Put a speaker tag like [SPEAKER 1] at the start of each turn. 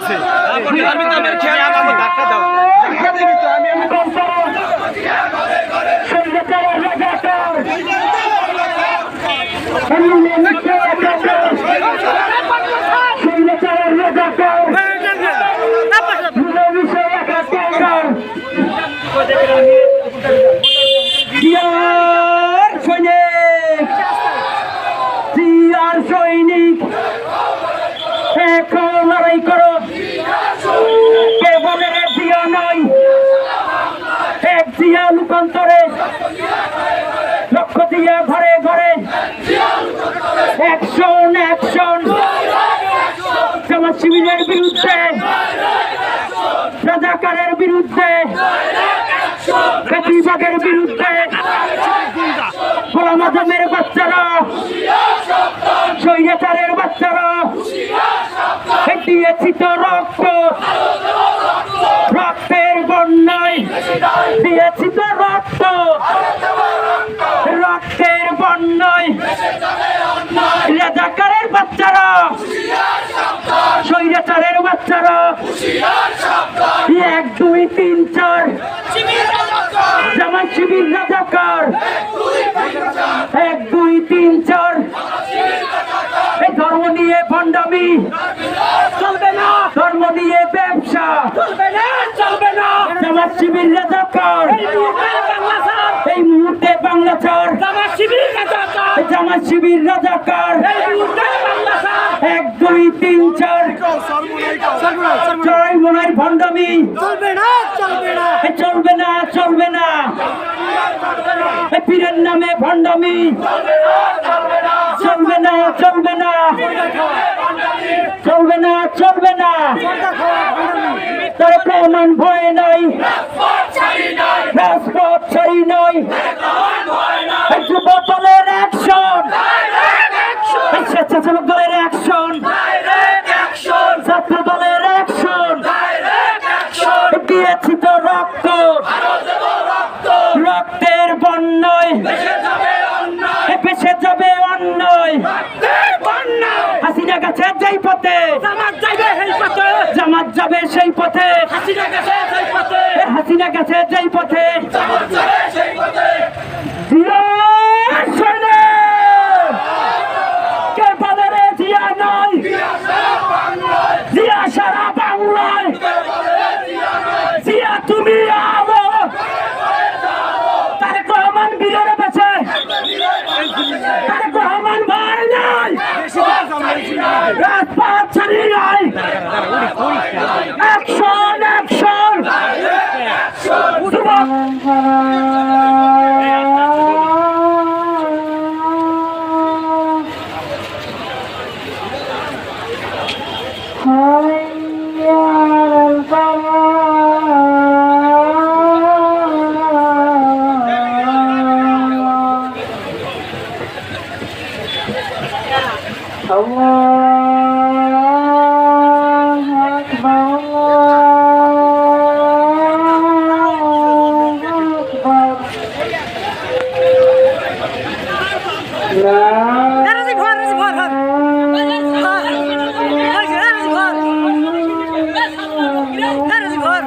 [SPEAKER 1] হয়েছে দিয়ে ঘরে ঘরে। অ্যাকশন অ্যাকশন জামাত শিবিরের বিরুদ্ধে। রাজাকারের বিরুদ্ধে। বেশিরভাগের বিরুদ্ধে। গোলাম আজমের বাচ্চারা। স্বৈরাচারের বাচ্চারা। দিয়েছি তো রক্ত। রক্তের বন্যায় দিয়েছি তো রক্ত রক্তের বন্যায় রাজাকারের বাচ্চারা। স্বৈরাচারের বাচ্চারা। এক, দুই, তিন, চার। জামাত শিবির রাজাকার। এক, দুই, তিন, চার। ধর্ম নিয়ে ভণ্ডামি। চলবে না। ধর্ম নিয়ে ব্যবসা। চলবে না, চলবে জামাত শিবির রাজাকার। এই মুহূর্তে বাংলা ছাড়। জামাত শিবির শিবির রাজাকার। এক দুই তিন চার। জয় মনের ভণ্ডামি।
[SPEAKER 2] চলবে না চলবে না।
[SPEAKER 1] চলবে না পীরের নামে ভণ্ডামি। চলবে না চলবে না। চলবে না চলবে না। তার প্রমাণ ভয় নাই। রাজপথ ছাড়ি নাই। যুব দলের অ্যাকশন স্বেচ্ছাসেবক দলের অ্যাকশন ছাত্র দলের অ্যাকশন দিয়েছি তো রক্ত। রক্তের বন্যয়। পেছে যাবে অন্যয়। হাসিনা গেছে যেই পথে। যাবে সেই পথে।
[SPEAKER 2] হাসিনা গেছে সেই পথে।
[SPEAKER 1] হাসিনা গেছে যেই পথে।
[SPEAKER 2] যাবে সেই পথে।
[SPEAKER 1] জিয়া শোনে! কে বলে জিয়া নয়? জিয়া সারা বাংলায়। জিয়া তুমি আলো। তারেক রহমান বীরের বেছে তারেক রহমান ভাই নাই। রাজপথ ছাড়ি নাই।
[SPEAKER 2] রাজি ঘর রাজি ঘর ঘর রাজি ঘর